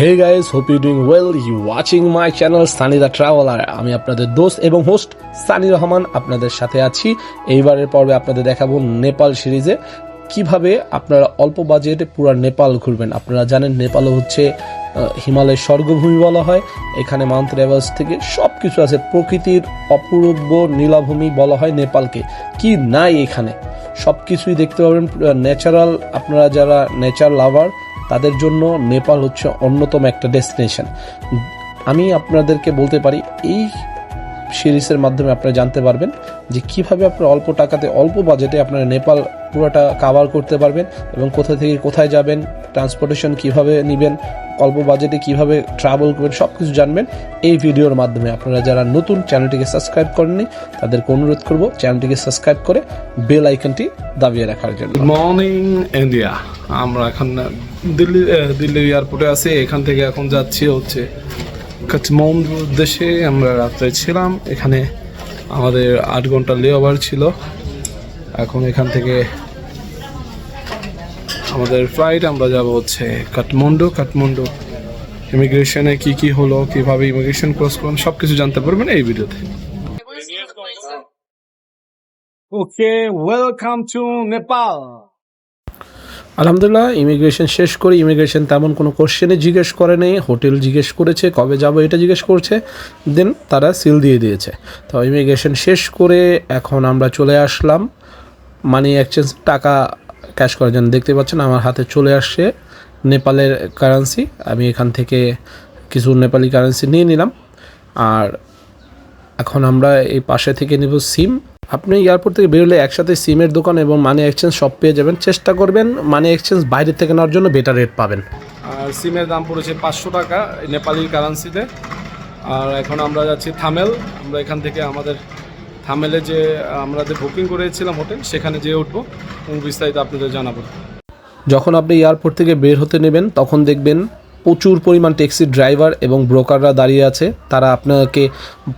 Hey guys hope you doing well you watching my channel Sunny the traveller আমি আপনাদের দোস্ত এবং host Sunny Rahman আপনাদের সাথে আছি। এইবারের পর্বে আপনাদের দেখাবো নেপাল সিরিজে। কীভাবে আপনারা অল্প বাজেটে পুরো নেপাল ঘুরবেন? আপনারা জানেন নেপাল হচ্ছে হিমালয়ের স্বর্গভূমি বলা হয়। এখানে মাউন্ট এভারেস্ট থেকে সব কিছু আছে। প্রকৃতির অপূর্ব নীলাভূমি বলা হয় নেপালকে। কি নাই এখানে? সব কিছুই দেখতে পাবেন ন্যাচারাল আপনারা যারা নেচার লাভার তাদের জন্য নেপাল হচ্ছে অন্যতম একটা ডেস্টিনেশন। আমি আপনাদেরকে বলতে পারি, এই সিরিজের মাধ্যমে আপনারা জানতে পারবেন যে কীভাবে আপনারা অল্প টাকাতে, অল্প বাজেটে আপনারা নেপাল পুরোটা কাভার করতে পারবেন এবং কোথা থেকে কোথায় যাবেন ট্রান্সপোর্টেশন কীভাবে নেবেন, অল্প বাজেটে কীভাবে ট্রাভেল করবেন সব কিছু জানবেন এই ভিডিওর মাধ্যমে। আপনারা যারা নতুন চ্যানেলটিকে সাবস্ক্রাইব করেননি, তাদেরকে অনুরোধ করব চ্যানেলটিকে সাবস্ক্রাইব করে বেল আইকনটি দাবিয়ে রাখার জন্য। গুড মর্নিং ইন্ডিয়া আমরা এখন দিল্লি দিল্লি এয়ারপোর্টে আছি। এখান থেকে এখন যাচ্ছি হচ্ছে কাঠমান্ডু দেশে আমরা রাত্রে ছিলাম। এখানে আমাদের আট ঘণ্টা লেওভার ছিল। এখন এখান থেকে আমাদের ফ্লাইট আমরা যাব হচ্ছে কাঠমান্ডু কাঠমান্ডু ইমিগ্রেশনে কি কি হলো কীভাবে ইমিগ্রেশন ক্রস করুন সব কিছু জানতে পারবেন এই ভিডিওতে ওকে ওয়েলকাম টু নেপাল আলহামদুলিল্লাহ ইমিগ্রেশন শেষ করে। ইমিগ্রেশন তেমন কোনো কোশ্চেনে জিজ্ঞেস করে নেই। হোটেল জিজ্ঞেস করেছে কবে যাব এটা জিজ্ঞেস করছে। দেন তারা সিল দিয়ে দিয়েছে। তো ইমিগ্রেশন শেষ করে এখন আমরা চলে আসলাম। মানি এক্সচেঞ্জ টাকা ক্যাশ করার জন্য। দেখতে পাচ্ছেন আমার হাতে চলে আসছে নেপালের কারেন্সি আমি এখান থেকে কিছু নেপালি কারেন্সি নিয়ে নিলাম। আর এখন আমরা এই পাশে থেকে নেব সিম আপনি এয়ারপোর্ট থেকে বেরোলে একসাথে সিমের দোকান এবং মানি এক্সচেঞ্জ সব পেয়ে যাবেন। চেষ্টা করবেন মানি এক্সচেঞ্জ বাইরে থেকে নেওয়ার জন্য বেটার রেট পাবেন। আর সিমের দাম পড়েছে পাঁচশো টাকা নেপালি কারেন্সিতে আর এখন আমরা যাচ্ছি থামেল। আমরা এখান থেকে আমাদের থামেলে যে আমরা যে বুকিং করেছিলাম হোটেল সেখানে যেয়ে উঠবো। বিস্তারিত আপনাদের জানাব। যখন আপনি এয়ারপোর্ট থেকে বের হতে নেবেন, তখন দেখবেন প্রচুর পরিমাণ ট্যাক্সি ড্রাইভার এবং ব্রোকাররা দাঁড়িয়ে আছে। তারা আপনাকে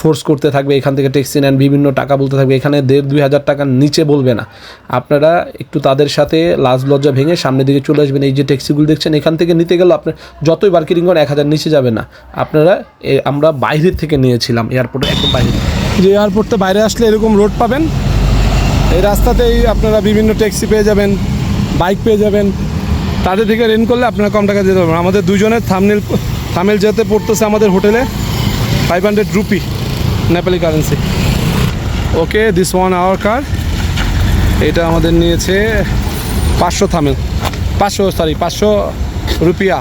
ফোর্স করতে থাকবে এখান থেকে ট্যাক্সি নেন, বিভিন্ন টাকা বলতে থাকবে। এখানে দেড় দুই হাজার টাকার নিচে বলবে না। আপনারা একটু তাদের সাথে লাজ লজ্জা ভেঙে সামনের দিকে চলে আসবেন। এই যে ট্যাক্সিগুলো দেখছেন, এখান থেকে নিতে গেলে আপনার যতই মার্কেটিং করেন, এক হাজার নিচে যাবে না। আপনারা আমরা বাইরের থেকে নিয়েছিলাম এয়ারপোর্টে একদম বাইরে। যে এয়ারপোর্টে বাইরে আসলে এরকম রোড পাবেন। এই রাস্তাতেই আপনারা বিভিন্ন ট্যাক্সি পেয়ে যাবেন বাইক পেয়ে যাবেন। তাদের থেকে রেন করলে আপনারা কম টাকা দিতে পারবেন আমাদের দুজনের থামনেল থামেল যেতে পড়তেছে আমাদের হোটেলে five hundred rupee Nepali currency okay this one hour car এটা আমাদের নিয়েছে পাঁচশো থামেল পাঁচশো সরি পাঁচশো রুপিয়া।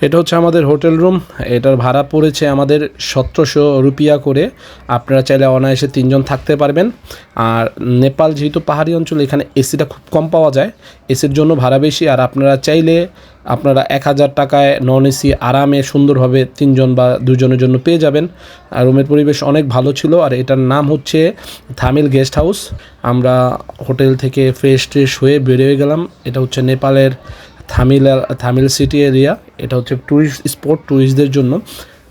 এটা হচ্ছে আমাদের হোটেল রুম। এটার ভাড়া পড়েছে আমাদের সতেরোশো রুপিয়া করে। আপনারা চাইলে অনায়াসে তিনজন থাকতে পারবেন। আর নেপাল যেহেতু পাহাড়ি অঞ্চল, এখানে এসিটা খুব কম পাওয়া যায়। এসির জন্য ভাড়া বেশি। আর আপনারা চাইলে আপনারা এক হাজার টাকায় নন এসি আরামে সুন্দরভাবে তিনজন বা দুজনের জন্য পেয়ে যাবেন। আর রুমের পরিবেশ অনেক ভালো ছিল। আর এটার নাম হচ্ছে থামিল গেস্ট হাউস। আমরা হোটেল থেকে ফ্রেশ ট্রেশ হয়ে বেরিয়ে গেলাম। এটা হচ্ছে নেপালের থামিল থামিল সিটি এরিয়া এটা হচ্ছে ট্যুরিস্ট স্পট ট্যুরিস্টদের জন্য।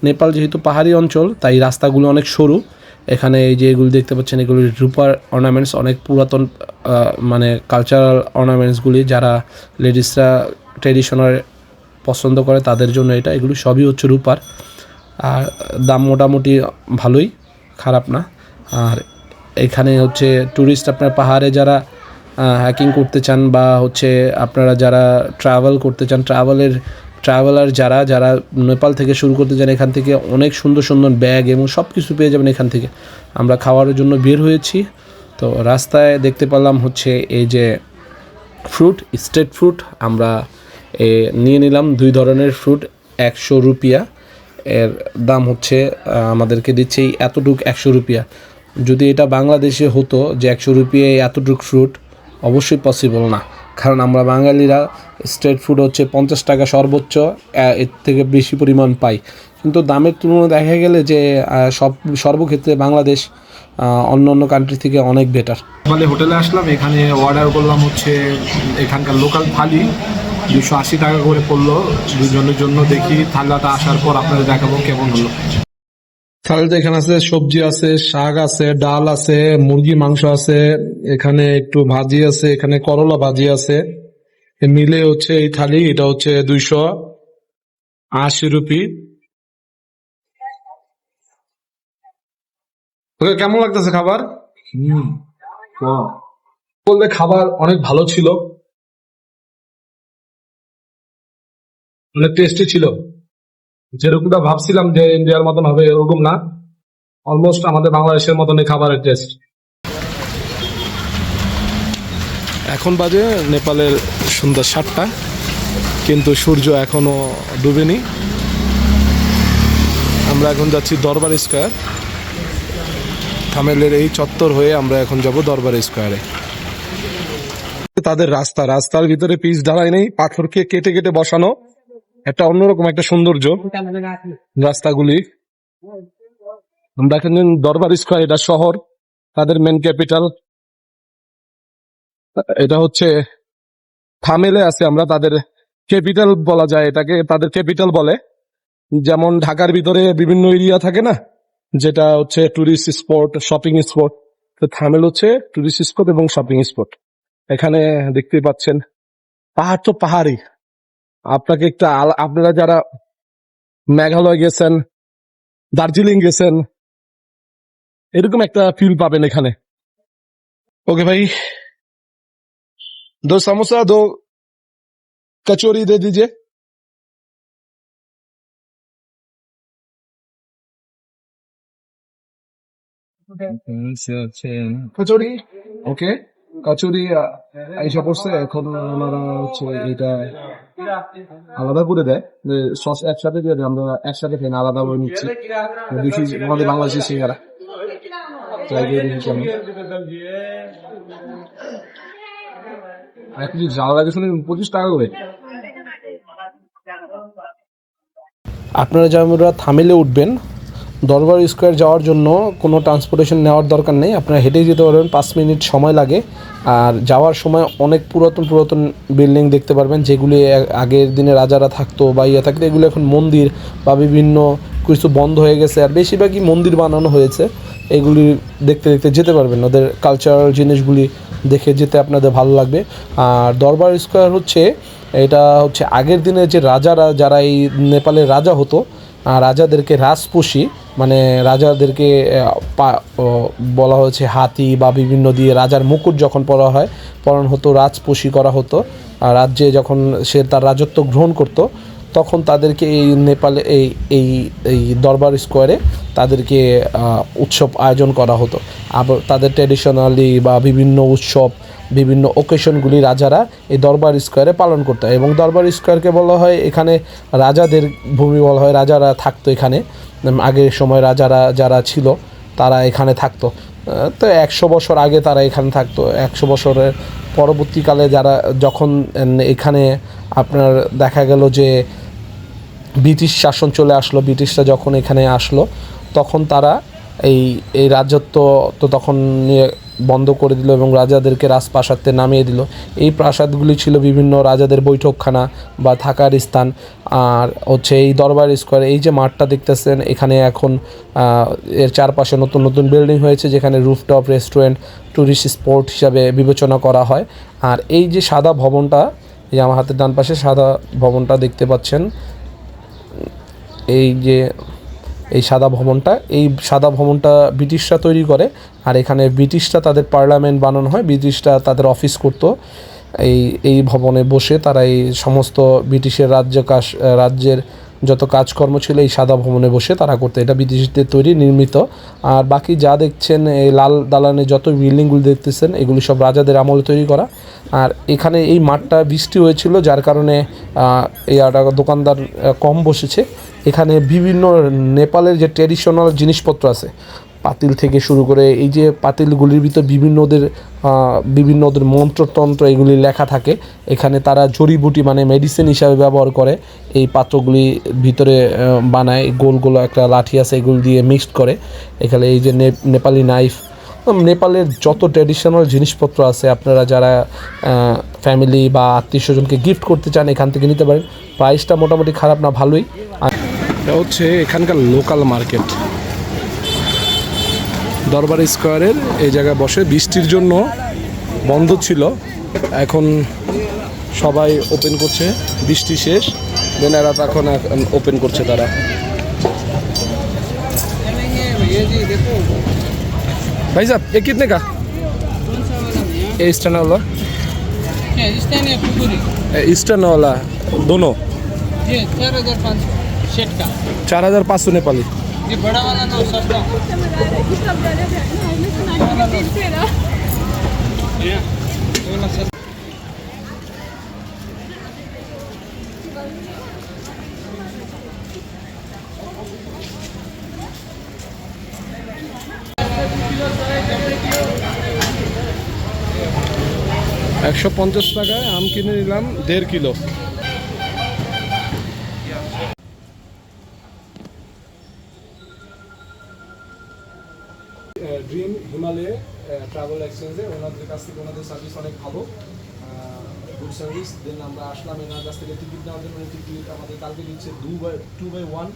নেপাল যেহেতু পাহাড়ি অঞ্চল, তাই রাস্তাগুলো অনেক সরু। এখানে এই যে এগুলো দেখতে পাচ্ছেন, এগুলি রূপার অর্নামেন্টস অনেক পুরাতন মানে কালচারাল অর্নামেন্টসগুলি যারা লেডিসরা ট্রেডিশনাল পছন্দ করে তাদের জন্য এটা। এগুলো সবই হচ্ছে রূপার। আর দাম মোটামুটি ভালোই, খারাপ না। আর এখানে হচ্ছে ট্যুরিস্ট আপনার পাহাড়ে যারা হ্যাকিং করতে চান বা হচ্ছে আপনারা যারা ট্রাভেল করতে চান ট্রাভেলের ট্রাভেলার যারা যারা নেপাল থেকে শুরু করতে চান এখান থেকে অনেক সুন্দর সুন্দর ব্যাগ এবং সব কিছু পেয়ে যাবেন এখান থেকে। আমরা খাওয়ার জন্য বের হয়েছি। তো রাস্তায় দেখতে পেলাম হচ্ছে এই যে ফ্রুট স্ট্রেট ফ্রুট আমরা এ, নিয়ে নিলাম। দুই ধরনের ফ্রুট একশো রুপিয়া। এর দাম হচ্ছে আমাদেরকে দিচ্ছে এই এতটুক একশো রুপিয়া। যদি এটা বাংলাদেশে হতো যে একশো রুপিয়ায় এতটুক ফ্রুট অবশ্যই পসিবল না। কারণ আমরা বাঙালিরা স্ট্রেট ফুড হচ্ছে পঞ্চাশ টাকা সর্বোচ্চ এর থেকে বেশি পরিমাণ পাই। কিন্তু দামের তুলনায় দেখা গেলে যে সব, সর্বক্ষেত্রে বাংলাদেশ অন্য অন্য কান্ট্রি থেকে অনেক বেটার বলে হোটেলে আসলাম, এখানে অর্ডার করলাম হচ্ছে, এখানকার লোকাল থালি, দুশো আশি টাকা করে পড়ল। দুজনের জন্য দেখি, থালাটা আসার পর আপনাদের দেখাবো কেমন হলো। থালিতে এখানে আছে সবজি আছে শাক আছে ডাল আছে মুরগি মাংস আছে এখানে একটু ভাজি আছে এখানে করলা ভাজি আছে। মিলে হচ্ছে এই থালি এটা হচ্ছে দুইশো আশি রুপি। তোকে কেমন লাগতেছে খাবার? বললে খাবার অনেক ভালো ছিল। অনেক টেস্টি ছিল। যেরকমটা ভাবছিলাম যে ইন্ডিয়ার মতন হবে, এরকম না। অলমোস্ট আমাদের বাংলাদেশের মতনই খাবারের টেস্ট এখন বাজে নেপালের সন্ধ্যা সাতটা, কিন্তু সূর্য এখনও ডুবেনি। আমরা এখন যাচ্ছি দরবার স্কোয়ার। থামেলের এই চত্বর হয়ে আমরা এখন যাব দরবার স্কোয়ারে। তাদের রাস্তা, রাস্তার ভিতরে পিচ ঢালাই নেই, পাথরকে কেটে কেটে বসানো। একটা অন্যরকম, একটা সৌন্দর্য রাস্তাগুলি। দেখেন যে দরবার স্কোয়ার, এটা শহর, তাদের মেন ক্যাপিটাল এটা হচ্ছে থামেলে আছে আমরা, তাদের ক্যাপিটাল বলা যায় এটাকে, তাদের ক্যাপিটাল বলে। যেমন ঢাকার ভিতরে বিভিন্ন এরিয়া থাকে না, যেটা হচ্ছে টুরিস্ট স্পট শপিং স্পট তো থামেল হচ্ছে টুরিস্ট স্পট এবং শপিং স্পট এখানে দেখতে পাচ্ছেন, পাহাড় তো পাহাড়ই। আপনাকে একটু আপনারা যারা মেঘালয় গেছেন দার্জিলিং গেছেন এরকম একটা ফিল পাবেন এখানে। ওকে ভাই। দো সমোসা দো কচুরি দে দিজে। কচুরি। ওকে কচুরি এইসব করছে এখন ওনারা হচ্ছে এটা আলাদা করে দেয়, যে সস একসাথে দিয়ে আমরা একসাথে খাই না, আলাদা করে নিচ্ছি। দেখি আমাদের বাংলাদেশি সিঙ্গারা। এক পঁচিশ টাকা করে। আপনারা যারা থামেলে উঠবেন দরবার স্কোয়ার যাওয়ার জন্য কোনো ট্রান্সপোর্টেশন নেওয়ার দরকার নেই। আপনারা হেঁটেই যেতে পারবেন, পাঁচ মিনিট সময় লাগে। আর যাওয়ার সময় অনেক পুরাতন পুরাতন বিল্ডিং দেখতে পারবেন, যেগুলি আগের দিনে রাজারা থাকতো বা ইয়ে থাকতো, এগুলো এখন মন্দির বা বিভিন্ন কিছু বন্ধ হয়ে গেছে। আর বেশিরভাগই মন্দির বানানো হয়েছে, এগুলি দেখতে দেখতে যেতে পারবেন। ওদের কালচারাল জিনিসগুলি দেখে যেতে আপনাদের ভালো লাগবে। আর দরবার স্কোয়ার হচ্ছে, এটা হচ্ছে আগের দিনে যে রাজারা, যারা এই নেপালের রাজা হতো রাজাদেরকে রাজপুষি মানে রাজাদেরকে বলা হয়েছে হাতি বা বিভিন্ন দিয়ে রাজার মুকুট যখন পরা হয় পরানো হতো, রাজপুষি করা হতো। রাজ্যে যখন সে তার রাজত্ব গ্রহণ করতো, তখন তাদেরকে এই নেপালে, এই এই এই দরবার স্কোয়ারে তাদেরকে উৎসব আয়োজন করা হতো। আবার তাদের ট্র্যাডিশনালি বা বিভিন্ন উৎসব বিভিন্ন ওকেশনগুলি রাজারা এই দরবার স্কোয়ারে পালন করতো এবং দরবার স্কোয়ারকে বলা হয় এখানে রাজাদের ভূমি বলা হয়, রাজারা থাকতো এখানে। আগের সময় রাজারা যারা ছিল, তারা এখানে থাকতো। তো একশো বছর আগে তারা এখানে থাকতো। একশো বছরের পরবর্তীকালে যারা যখন এখানে আপনার দেখা গেল যে ব্রিটিশ শাসন চলে আসলো, ব্রিটিশরা যখন এখানে আসলো, তখন তারা এই এই রাজত্ব তো তখন নিয়ে বন্ধ করে দিল এবং রাজাদেরকে রাজপ্রাসাদে নামিয়ে দিল। এই প্রাসাদগুলি ছিল বিভিন্ন রাজাদের বৈঠকখানা বা থাকার স্থান। আর হচ্ছে এই দরবার স্কোয়ার, এই যে মাঠটা দেখতেছেন, এখানে এখন এর চারপাশে নতুন নতুন বিল্ডিং হয়েছে, যেখানে রুফটপ রেস্টুরেন্ট ট্যুরিস্ট স্পট হিসাবে বিবেচনা করা হয়। আর এই যে সাদা ভবনটা, এই আমার হাতের ডান পাশে সাদা ভবনটা দেখতে পাচ্ছেন। এই যে এই সাদা ভবনটা, এই সাদা ভবনটা ব্রিটিশরা তৈরি করে, আর এখানে ব্রিটিশরা তাদের পার্লামেন্ট বানানো হয়, ব্রিটিশরা তাদের অফিস করতো। এই এই ভবনে বসে তারা এই সমস্ত ব্রিটিশের রাজ্য কাজ রাজ্যের যত কাজকর্ম ছিল এই সাদা ভবনে বসে তারা করতে, এটা বিদেশিদের তৈরি, নির্মিত। আর বাকি যা দেখছেন, এই লাল দালানে যত বিল্ডিংগুলি দেখতেছেন, এগুলি সব রাজাদের আমল তৈরি করা। আর এখানে এই মাঠটা বৃষ্টি হয়েছিল, যার কারণে এই দোকানদার কম বসেছে। এখানে বিভিন্ন নেপালের যে ট্রেডিশনাল জিনিসপত্র আছে পাতিল থেকে শুরু করে এই যে পাতিলগুলির ভিতর বিভিন্ন ওদের বিভিন্ন ওদের মন্ত্রতন্ত্র এগুলি লেখা থাকে। এখানে তারা জড়িবুটি মানে মেডিসিন হিসাবে ব্যবহার করে। এই পাত্রগুলি ভিতরে বানায়। গোল গোল একটা লাঠি আছে, এগুলি দিয়ে মিক্সড করে। এখানে এই যে নেপালি নাইফ নেপালের যত ট্র্যাডিশনাল জিনিসপত্র আছে, আপনারা যারা ফ্যামিলি বা আত্মীয় স্বজনকে গিফট করতে চান, এখান থেকে নিতে পারেন। প্রাইসটা মোটামুটি খারাপ না, ভালোই। আর হচ্ছে এখানকার লোকাল মার্কেট দরবার স্কোয়ারের এই জায়গায় বসে বৃষ্টির জন্য বন্ধ ছিল এখন সবাই ওপেন করছে বৃষ্টি শেষ দেন এরা তখন ওপেন করছে তারা चलेंगे भैया जी देखो ভাই সাহেব এ কিতনে কা कौन सा वाला भैया ए ईस्टर्न वाला क्या राजस्थान या फुगुरी ईस्टर्न वाला दोनों ये चार हजार पाँच सौ सेट का चार हजार पाँच सौ नेपाली ये बड़ा वाला ना सस्ता ये ये वाला सस्ता একশো পঞ্চাশ টাকায় আম কিনে নিলাম দেড় কিলো হিমালয়ে ট্রাভেল এক্সচেঞ্জে ওনাদের কাছ থেকে ওনাদের সার্ভিস অনেক ভালো। গুড সার্ভিস দেন আমরা আসলাম এনার কাছ থেকে টিকিট নেওয়ার জন্য। টিকিট আমাদের কালকে দিচ্ছে দু বাই টু বাই ওয়ান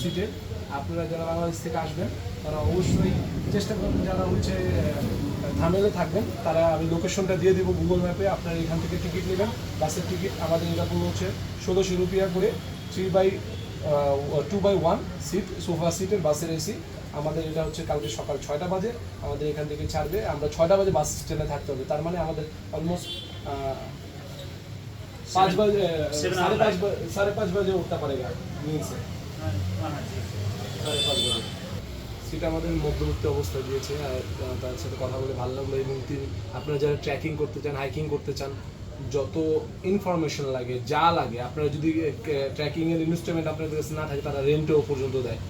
সিটে আপনারা যারা বাংলাদেশ থেকে আসবেন তারা অবশ্যই চেষ্টা করবেন যারা হচ্ছে ঝামেলে থাকবেন তারা আমি লোকেশনটা দিয়ে দেবো গুগল ম্যাপে আপনারা এখান থেকে টিকিট নেবেন। বাসের টিকিট আমাদের এটা পুরো হচ্ছে ষোলোশো রুপিয়া করে three by two by one seat sofa সিটের বাসের এসি আমাদের এটা হচ্ছে কালকে সকাল ছয়টা বাজে আমাদের এখান থেকে ছাড়বে। আমরা ছয়টা বাজে বাস স্ট্যান্ডে থাকতে হবে। তার মানে আমাদের অলমোস্ট পাঁচ বাজে সাড়ে পাঁচ সাড়ে পাঁচ বাজে উঠতে সাড়ে পাঁচ বাজে। সেটা আমাদের মধ্যবর্তী অবস্থা দিয়েছে আর তার সাথে কথা বলে ভালো লাগল এবং তিনি আপনারা যারা ট্রেকিং করতে চান হাইকিং করতে চান যত ইনফরমেশন লাগে যা লাগে আপনারা যদি ট্রেকিং এর ইনস্ট্রুমেন্ট আপনাদের কাছে না থাকে তারা রেন্টও পর্যন্ত দেয়।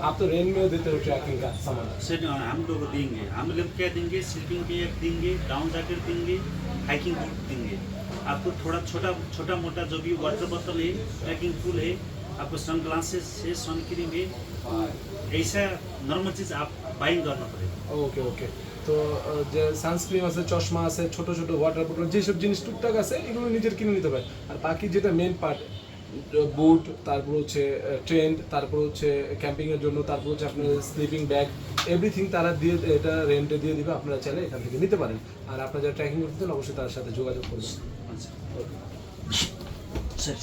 आप तो रेंट में देते हो ट्रैकिंग का सामान सेट हम लोग देंगे हम लोग क्या देंगे स्लीपिंग के एक देंगे डाउन जैकेट देंगे हाइकिंग बूट देंगे आपको थोड़ा छोटा छोटा मोटा जो भी वाटर बोतल है ट्रैकिंग फूल है आपको सन ग्लासेस है सन क्रीम है ऐसा नॉर्मल चीज़ आप बाइंग करना पड़ेगा ওকে ওকে তো আহ, যে সানস্ক্রিন আছে চশমা আছে ছোট ছোট ওয়াটার বোতল যেসব জিনিস টুকটাক আছে এগুলো নিজের কিনে নিতে পারে আর বাকি যেটা মেন পার্ট বুট তারপর হচ্ছে ট্রেন্ড তারপর হচ্ছে ক্যাম্পিং এর জন্য তারপর হচ্ছে আপনার স্লিপিং ব্যাগ এভরিথিং তারা দিয়ে এটা রেন্টে দিয়ে দিবে আপনারা চাইলে এখান থেকে নিতে পারেন আর আপনারা যারা ট্রেকিং করতে চান অবশ্যই তার সাথে যোগাযোগ করবেন सर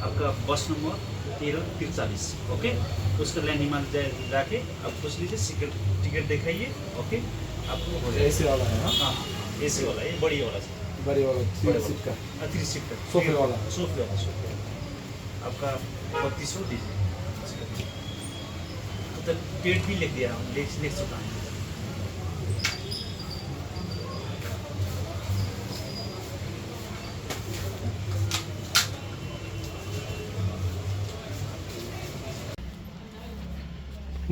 आपका बस नंबर तेरह तिरचालीस ओके उसका लैंड हिमाल जाके आप पूछ लीजिए टिकट टिकट दिखाइए ओके आपको हो जाएगा एसी वाला है हाँ हाँ ए सी वाला ये बड़ी वाला सर बड़ी वाला थ्री बड़े सीट का वाला थ्री सीट का सोफे वाला। सोफे वाला सोफे वाला आपका बत्तीस सौ दीजिए तो पेट भी लिख दिया हम लिख लिख चुका है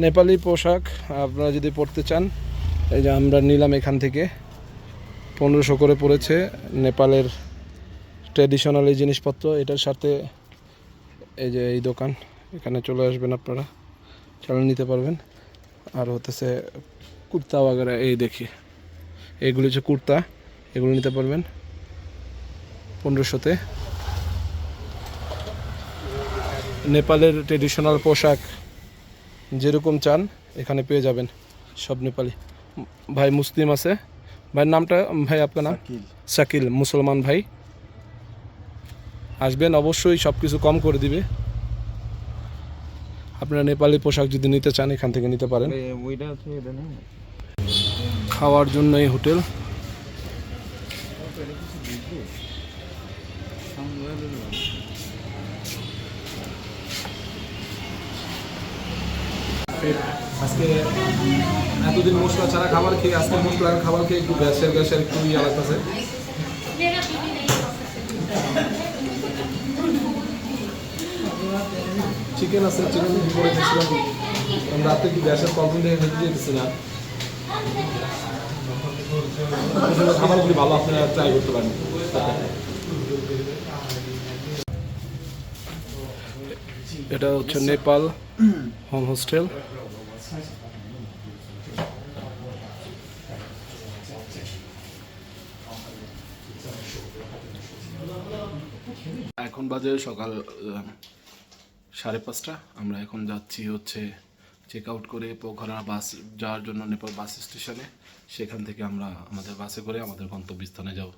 নেপালি পোশাক আপনারা যদি পরতে চান এই যে আমরা নিলাম এখান থেকে পনেরোশো করে পড়েছে। নেপালের ট্র্যাডিশনাল এই জিনিসপত্র, এটার সাথে এই যে এই দোকান, এখানে চলে আসবেন আপনারা। চালিয়ে নিতে পারবেন। আর হতেছে কুর্তা বাগেরা, এই দেখি। এইগুলো হচ্ছে কুর্তা, এগুলো নিতে পারবেন পনেরোশোতে। নেপালের ট্রেডিশনাল পোশাক যেরকম চান, এখানে পেয়ে যাবেন সব নেপালি। ভাই মুসলিম আছে ভাইয়ের নামটা ভাই আপনার নাম? শাকিল। মুসলমান ভাই। আসবেন অবশ্যই সব কিছু কম করে দিবে। আপনারা নেপালি পোশাক যদি নিতে চান এখান থেকে নিতে পারেন। খাওয়ার জন্য এই হোটেল। আজকে এতদিন মশলা ছাড়া খাবার খেয়ে, আজকে মশলা খাবার খেয়ে একটু গ্যাসের গ্যাসের একটু ইয়ে লাগতেছে চিকেন আছে চিকেন করে দিয়েছিলাম রাতে একটু গ্যাসের প্রবলেম দেখে খেতে দিয়েছি না। খাবারগুলি ভালো আপনারা ট্রাই করতে পারেন। এটা হচ্ছে নেপাল হোম হোস্টেল। এখন বাজে সকাল সাড়ে পাঁচটা। আমরা এখন যাচ্ছি হচ্ছে চেক আউট করে পোখরা বাস যাওয়ার জন্য নেপাল বাস স্টেশনে। সেখান থেকে আমরা আমাদের বাসে করে আমাদের গন্তব্যস্থানে যাব।